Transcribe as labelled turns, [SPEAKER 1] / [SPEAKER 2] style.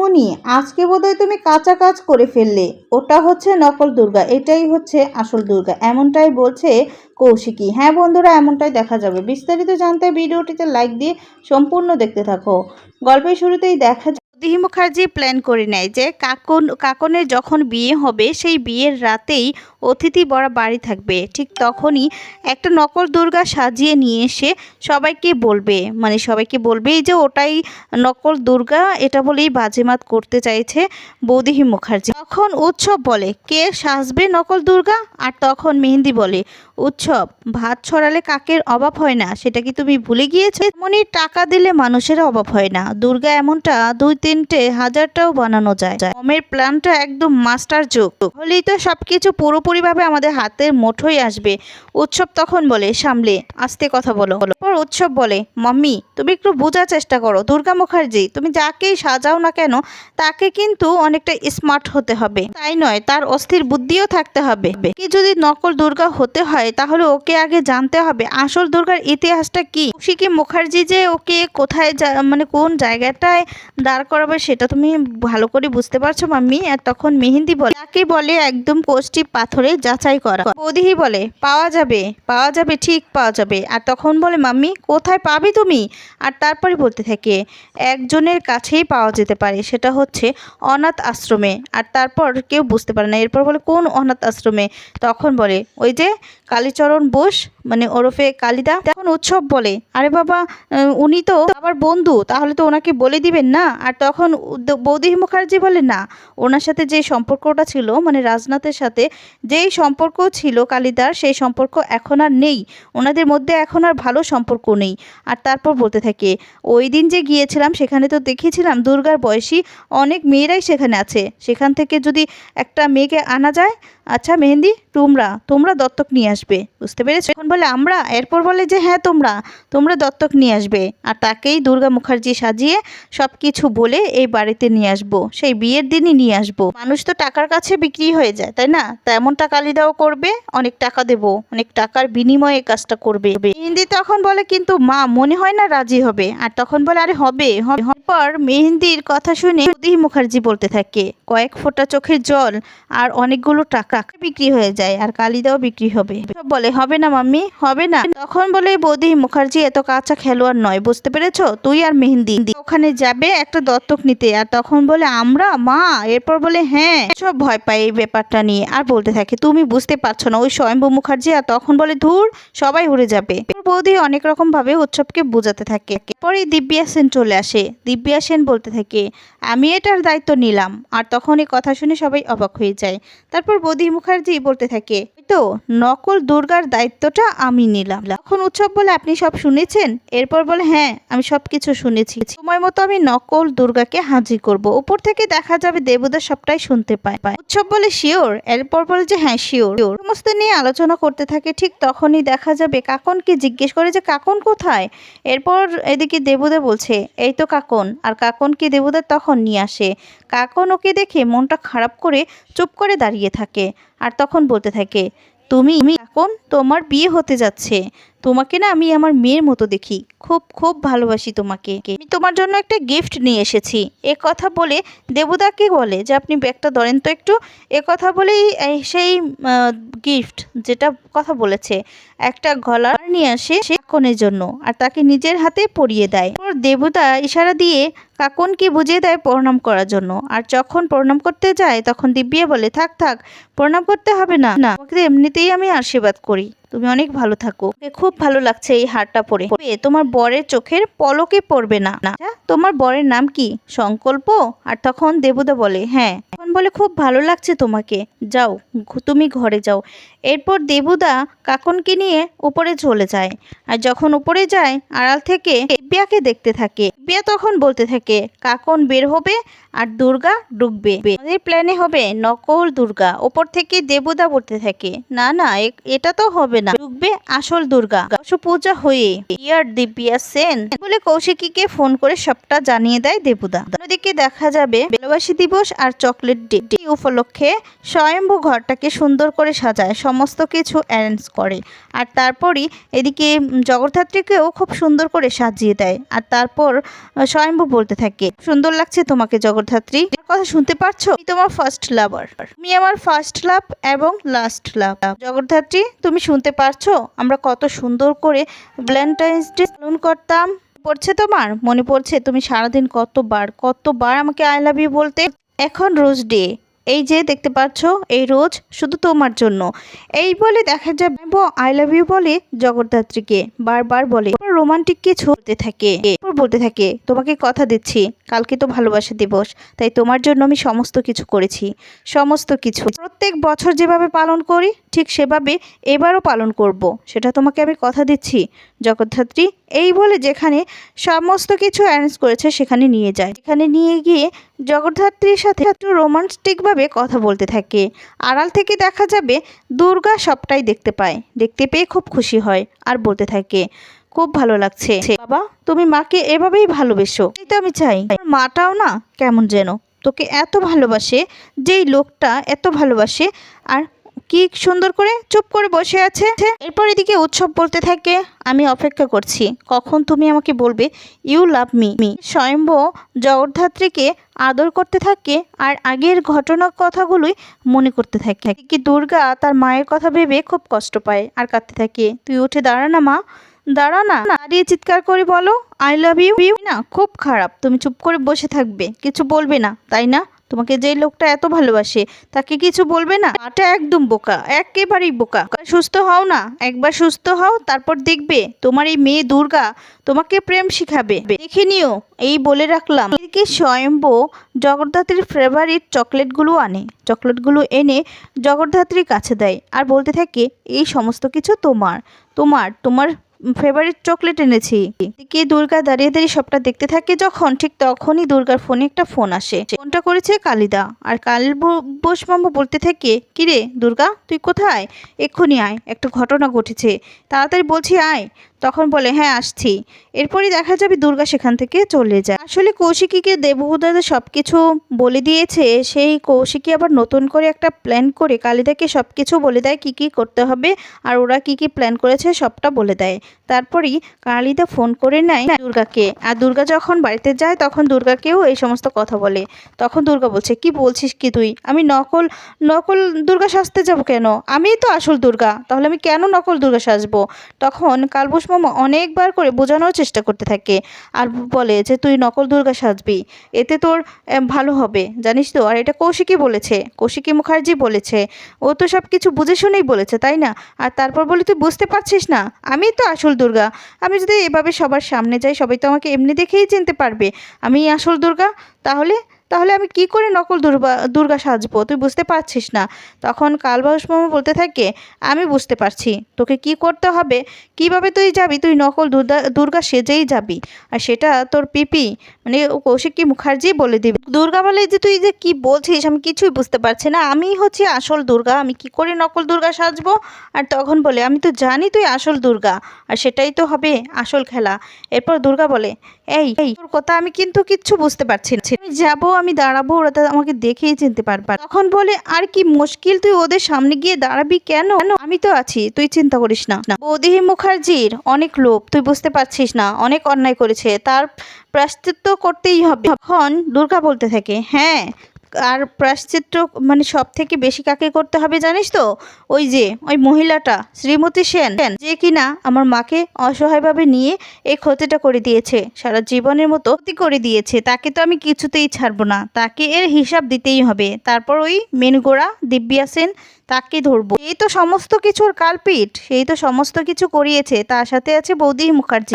[SPEAKER 1] দিদিমণি আজকে বোধহয় তুমি কাঁচা কাজ করে ফেললে। ওটা হচ্ছে নকল দুর্গা, এটাই হচ্ছে আসল দুর্গা। এমনটাই বলছে কৌশিকী। হ্যাঁ বন্ধুরা, এমনটাই দেখা যাবে। বিস্তারিত জানতে ভিডিওটিতে লাইক দিয়ে সম্পূর্ণ দেখতে থাকো। গল্পের শুরুতেই দেখা দিহি মুখার্জি প্ল্যান করে নেয় যে কাকন, কাকনের যখন বিয়ে হবে, সেই বিয়ের রাতেই অতিথি বড়া বাড়ি থাকবে। ঠিক তখনই একটা নকল দুর্গা সাজিয়ে নিয়ে এসে সবাইকে বলবে। মানে সবাইকে বলবে যে ওটাই নকল দুর্গা, এটা বলেই বাজেমাত করতে চাইছে বৌদিহি মুখার্জি। তখন উৎসব বলে, কে সাজবে নকল দুর্গা? আর তখন মেহেন্দি বলে, উৎসব, ভাত ছড়ালে কাকের অভাব হয় না, সেটা কি তুমি ভুলে গিয়েছো? এমনই টাকা দিলে মানুষের অভাব হয় না। দুর্গা এমনটা দুই তিনটে হাজারটাও বানানো যায়। কমের প্ল্যানটা একদম মাস্টার যোগ। হলেই তো সবকিছু পুরোপুরিভাবে আমাদের হাতের মুঠোয় আসবে। উৎসব তখন বলে, সামলে, আস্তে কথা বলো। পর উৎসব বলে, মাম্মি, তুমি একটু বোঝার চেষ্টা করো। দুর্গা মুখার্জি, তুমি যাকেই সাজাও না কেন, তাকে কিন্তু অনেকটা স্মার্ট হতে হবে। তাই নয়, তার অস্থির বুদ্ধিও থাকতে হবে। কি যদি নকল দুর্গা হতে হয়, তাহলে ওকে আগে জানতে হবে, আসল দুর্গার ইতিহাসটা কি? কৌশিকী মুখার্জি যে ওকে কোথায় মানে কোন জায়গাটায় দাঁড় করাবে সেটা তুমি ভালো করে বুঝতে পারছ, মাম্মি। আর তখন মেহেন্দি বলে তাকে বলে একদম কোষ্টি পাথরে যাচাই করা। বৌদিহি বলে, পাওয়া যাবে পাওয়া যাবে, ঠিক পাওয়া যাবে। আর তখন বলে, মাম্মি, কোথায় পাবে তুমি? আর তারপরে বলতে থাকে, একজনের কাছেই পাওয়া যেতে পারে, সেটা হচ্ছে অনাথ আশ্রমে। আর তারপর কেউ বুঝতে পারে না, এরপর বলে, কোন অনাথ আশ্রমে? তখন বলে, ওই যে কালীচরণ বোস মানে ওরফে কালিদা, তখন উৎসব বলে। আরে বাবা, উনি তো আবার বন্ধু, তাহলে তো ওনাকে বলে দিবেন না? আর উদ- বৌদি মুখার্জি বলে, না, ওনার সাথে যে সম্পর্কটা ছিল মানে রাজনাথের সাথে যেই সম্পর্ক ছিল কালিদার, সেই সম্পর্ক এখন আর নেই। ওনাদের মধ্যে এখন আর ভালো সম্পর্ক নেই। আর তারপর বলতে থাকে, ওই দিন যে গিয়েছিলাম, সেখানে তো দেখেছিলাম দুর্গার বয়সী অনেক মেয়েরাই সেখানে আছে। সেখান থেকে যদি একটা মেয়েকে আনা যায় আচ্ছা মেহেন্দি, তোমরা তোমরা দত্তক নিয়ে আসবে, বুঝতে পেরেছ? এখন বলে আমরা, এরপর বলে যে হ্যাঁ তোমরা তোমরা দত্তক নিয়ে আসবে। আর তাকেই দুর্গা মুখার্জি সাজিয়ে সব কিছু বলে এই বাড়িতে নিয়ে আসব, সেই বিয়ের দিনই নিয়ে আসব। মানুষ তো টাকার কাছে বিক্রি হয়ে যায়, তাই না? তেমনটা কালিদাও করবে, অনেক টাকা দেবো, অনেক টাকার বিনিময়ে কাজটা করবে। মেহেন্দি তখন বলে, কিন্তু মা, মনে হয় না রাজি হবে। আর তখন বলে, আরে হবে পর মেহেন্দির কথা শুনে মুখার্জি বলতে থাকে, কয়েক ফোঁটা চোখের জল আর অনেকগুলো টাকা। বিক্রি হয়ে যায় আর কালিদাও বিক্রি হবে। সব বলে, হবে না মাম্মি, হবে না। তখন বলে, বৌদি, মুখার্জি এত কাঁচা খেলোয়াড় নয়, বুঝতে পেরেছ? তুই আর মেহেন্দি। ওখানে যাবে একটা দত্তক নিতে। আর তখন বলে, আমরা? মা? এরপর বলে হ্যাঁ। সব ভয় পায় এই ব্যাপারটা নিয়ে। আর বলতে থাকে, তুমি বুঝতে পারছ না, ওই স্বয়ম্ভু মুখার্জি। আর তখন বলে, ধুর, সবাই উড়ে যাবে। বৌদি অনেক রকম ভাবে উৎসবকে বোঝাতে থাকে। পরে দিব্যা সেন চলে আসে। দিব্যা সেন বলতে থাকে, আমি এটার দায়িত্ব নিলাম। আর তখন এই কথা শুনে সবাই অবাক হয়ে যায়। তারপর বৌদি মুখার্জি বলতে থাকে তো, নকল দুর্গার দায়িত্বটা আমি নিলাম। তখন উৎসব বলে, আপনি সব শুনেছেন? এরপর বলে হ্যাঁ আমি সব কিছু শুনেছি। সময় মতো আমি নকল দুর্গাকে হাজির করব। উপর থেকে দেখা যাবে দেবদা সবটাই শুনতে পায় পায়। উৎসব বলে, শিওর? এরপর বলে যে হ্যাঁ শিওর। সমস্ত নিয়ে আলোচনা করতে থাকে। ঠিক তখনই দেখা যাবে কাকনকে জিজ্ঞেস করে যে, কাকন কোথায়? এরপর এদিকে দেবুদা বলছে, এই তো কাকন। আর কাকন কি দেবুদা তখন নিয়ে আসে। কাকন ওকে দেখে মনটা খারাপ করে চুপ করে দাঁড়িয়ে থাকে। আর তখন বলতে থাকে, তুমি এখন তোমার বিয়ে হতে যাচ্ছে। তোমাকে না আমি আমার মেয়ের মতো দেখি। খুব খুব ভালোবাসি তোমাকে। আমি তোমার জন্য একটা গিফট নিয়ে এসেছি। এ কথা বলে দেবদাকে বলে? যে আপনি ব্যাগটা ধরেন তো একটু। এ কথা বলেই সেই গিফট যেটা কথা বলেছে, একটা গলার নিয়ে আসে সে কাকনের জন্য আর তাকে নিজের হাতে পরিয়ে দেয়। এরপর দেবতা ইশারা দিয়ে কাকনকে বুঝিয়ে দেয় প্রণাম করার জন্য। আর যখন প্রণাম করতে যায়, তখন দিব্যা বলে, থাক থাক, প্রণাম করতে হবে না। না, তোমাকে এমনিতেই আমি আশীর্বাদ করি। তুমি অনেক ভালো থাকো। খুব ভালো লাগছে এই হারটা পরে। তোমার বরের চোখের পলকে পড়বে না। আচ্ছা, তোমার বরের নাম কি? সংকল্প? আর তখন দেবুদা বলে হ্যাঁ। তখন বলে খুব ভালো লাগছে তোমাকে। যাও তুমি ঘরে যাও। এরপর দেবুদা কাকনকে নিয়ে উপরে চলে যায়। আর যখন উপরে যায় আড়াল থেকে দিব্যাকে দেখতে থাকে। দিব্যা তখন বলতে থাকে কাকন বের হবে আর দুর্গা ডুববে। আমাদের প্ল্যানে হবে নকল দুর্গা। ওপর থেকে দেবুদা বলতে থাকে। না না এটা তো হবে না। ডুববে আসল দুর্গা। অবশ্য পূজা হয়ে ইয়ার দিব্যা সেন বলে কৌশিকীকে ফোন করে সবটা জানিয়ে দেয় দেবুদা অন্যদিকে দেখা যাবে ভালোবাসী দিবস আর চকলেট ডে উপলক্ষে স্বয়ম্ভু ঘরটাকে সুন্দর করে সাজায়, সমস্ত কিছু অ্যারেঞ্জ করে। আর তারপরই এদিকে জগদ্ধাত্রীকেও খুব সুন্দর করে সাজিয়ে দেয়। আর তারপর স্বয়ম্ভু বলতে থাকে সুন্দর লাগছে তোমাকে জগদ্ধাত্রী আমার কথা শুনতে পারছ? তোমার ফার্স্ট লাভার তুমি আমার ফার্স্ট লাভ এবং লাস্ট লাভ জগদ্ধাত্রী, তুমি শুনতে পারছ? আমরা কত সুন্দর করে ভ্যালেন্টাইন্স ডে পালন করতাম। পড়ছে তোমার? মনে পড়ছে তুমি সারাদিন কতবার কতবার আমাকে আই লাভ ইউ বলতে? এখন রোজ ডে এই যে দেখতে পাচ্ছ, এই রোজ শুধু তোমার জন্য। এই বলে দেখা যাবে আই লাভ ইউ বলে জগদ্ধাত্রীকে বারবার বলে। রোমান্টিক কিছু বলতে থাকে বলতে থাকে, তোমাকে কথা দিচ্ছি, কালকে তো ভালোবাসা দিবস, তাই তোমার জন্য আমি সমস্ত কিছু করেছি, সমস্ত কিছু। প্রত্যেক বছর যেভাবে পালন করি, ঠিক সেভাবে এবারও পালন করব, সেটা তোমাকে আমি কথা দিচ্ছি, জগদ্ধাত্রী। এই বলে যেখানে সমস্ত কিছু অ্যারেঞ্জ করেছে, সেখানে নিয়ে যায়। এখানে নিয়ে গিয়ে জগদ্ধাত্রীর সাথে একটু রোমান্টিকভাবে কথা বলতে থাকে। আড়াল থেকে দেখা যাবে দুর্গা সবটাই দেখতে পায়। দেখতে পেয়ে খুব খুশি হয় আর বলতে থাকে, খুব ভালো লাগছে। বাবা, তুমি মাকে এভাবেই ভালোবেসো। এই তো আমি চাই। মাটাও না কেমন যেন। তোকে এত ভালোবাসে, যেই লোকটা এত ভালোবাসে, আর কি সুন্দর করে চুপ করে বসে আছে? এরপর এদিকে উৎসব বলতে থাকে, আমি অপেক্ষা করছি। কখন তুমি আমাকে বলবে, ইউ লাভ মি? মি স্বয়ম্ভ জগদ্ধাত্রীকে আদর করতে থাকে আর আগের ঘটনার কথাগুলোই মনে করতে থাকে। কি দুর্গা তার মায়ের কথা ভেবে খুব কষ্ট পায় আর কাঁদতে থাকে। তুই উঠে দাঁড়া না, মা। দাঁড়া না। দাঁড়িয়ে চিৎকার করে বলো আই লাভ ইউ ইউ না, খুব খারাপ। তুমি চুপ করে বসে থাকবে। কিছু বলবে না, তাই না? তোমাকে যে লোকটা এত ভালোবাসে, তাকে কিছু বলবে না? এটা একদম বোকা, একেবারেই বোকা। সুস্থ হও না, একবার সুস্থ হও, তারপর দেখবে তোমার এই মেয়ে দুর্গা তোমাকে প্রেম শিখাবে। দেখে নিও, এই বলে রাখলাম। এদিকে স্বয়ম্ভ জগদ্ধাত্রীর ফেভারিট চকলেটগুলো আনে। চকলেটগুলো এনে জগদ্ধাত্রীর কাছে দেয় আর বলতে থাকে, এই সমস্ত কিছু তোমার তোমার তোমার ফেভারিট চকলেট এনেছি। এদিকে দুর্গা দাঁড়িয়ে দাঁড়িয়ে সবটা দেখতে থাকে, যখন ঠিক তখনই দুর্গার ফোনে একটা ফোন আসে। ফোনটা করেছে কালিদা। আর কাল বোসমাম্বু বলতে থাকে, কিরে দুর্গা, তুই কোথায়? এক্ষুনি আয়, একটা ঘটনা ঘটেছে। তাড়াতাড়ি বলছি, আয় তখন বলে হ্যাঁ আসছি। এরপরই দেখা যাবে দুর্গা সেখান থেকে চলে যায়। আসলে কৌশিকীকে দেবহুদাদের সব কিছু বলে দিয়েছে, সেই কৌশিকী আবার নতুন করে একটা প্ল্যান করে কালিদাকে সব কিছু বলে দেয়, কি কি করতে হবে আর ওরা কি কি প্ল্যান করেছে সবটা বলে দেয়। তারপরেই কালিদা ফোন করে নেয় দুর্গাকে। আর দুর্গা যখন বাড়িতে যায়, তখন দুর্গাকেও এই সমস্ত কথা বলে। তখন দুর্গা বলছে, কি বলছিস কি তুই? আমি নকল নকল দুর্গা সাজতে যাব কেন? আমিই তো আসল দুর্গা, তাহলে আমি কেন নকল দুর্গা সাজবো? তখন কালবোস মামা অনেকবার করে বোঝানোর চেষ্টা করতে থাকে আর বলে যে, তুই নকল দুর্গা সাজবি, এতে তোর ভালো হবে। জানিস তো? আর এটা কৌশিকই বলেছে, কৌশিকী মুখার্জি বলেছে। ও তো সব কিছু বুঝে শুনেই বলেছে, তাই না? আর তারপর বলি, তুই বুঝতে পারছিস না? আমি তো আসল দুর্গা। আমি যদি এভাবে সবার সামনে যাই, সবাই তো আমাকে এমনি দেখেই চিনতে পারবে। আমি আসল দুর্গা, তাহলে তাহলে আমি কি করে নকল দুর্গা দুর্গা সাজবো? তুই বুঝতে পারছিস না। তখন কালবাউস মামা বলতে থাকে, আমি বুঝতে পারছি। তোকে কি করতে হবে? কীভাবে তুই যাবি? তুই নকল দুর্গা দুর্গা সেজেই যাবি। আর সেটা তোর পিপি মানে কৌশিকী মুখার্জি বলে দিবে। দুর্গা বলে যে, তুই যে কি বলছিস? আমি কিছুই বুঝতে পারছি না। আমি হচ্ছে আসল দুর্গা। আমি কি করে নকল দুর্গা সাজবো? আর তখন বলে, আমি তো জানি তুই আসল দুর্গা। আর সেটাই তো হবে আসল খেলা। এরপর দুর্গা বলে এই এই তোর কথা আমি কিন্তু কিচ্ছু বুঝতে পারছি না। আমি যাব আমি দাঁড়াবো ওরা তো আমাকে দেখেই চিনতে পারবে। তখন বলে আর কি মুশকিল তুই ওদের সামনে গিয়ে দাঁড়াবি কেন? আমি তো আছি তুই চিন্তা করিস না, বৌদিহি মুখার্জির অনেক লোভ তুই বুঝতে পারছিস না অনেক অন্যায় করেছে। তার প্রাশ্চিত্য করতেই হবে। তখন দুর্গা বলতে থাকে হ্যাঁ আর প্রায়শ্চিত্ত মানে সব থেকে বেশি কাকে করতে হবে জানিস তো? ওই যে, ওই মহিলাটা, শ্রীমতী সেন। যে কিনা আমার মাকে অসহায়ভাবে নিয়ে এই ক্ষতিটা করে দিয়েছে, সারা জীবনের মতো ক্ষতি করে দিয়েছে। তাকে তো আমি কিছুতেই ছাড়বো না। তাকে এর হিসাব দিতেই হবে। তারপর ওই মেনগোড়া, দিব্যা সেন, তাকে ধরবো। এই তো সমস্ত কিছুর কালপিট, সেই তো সমস্ত কিছু করিয়েছে। তার সাথে আছে বৌদি মুখার্জি।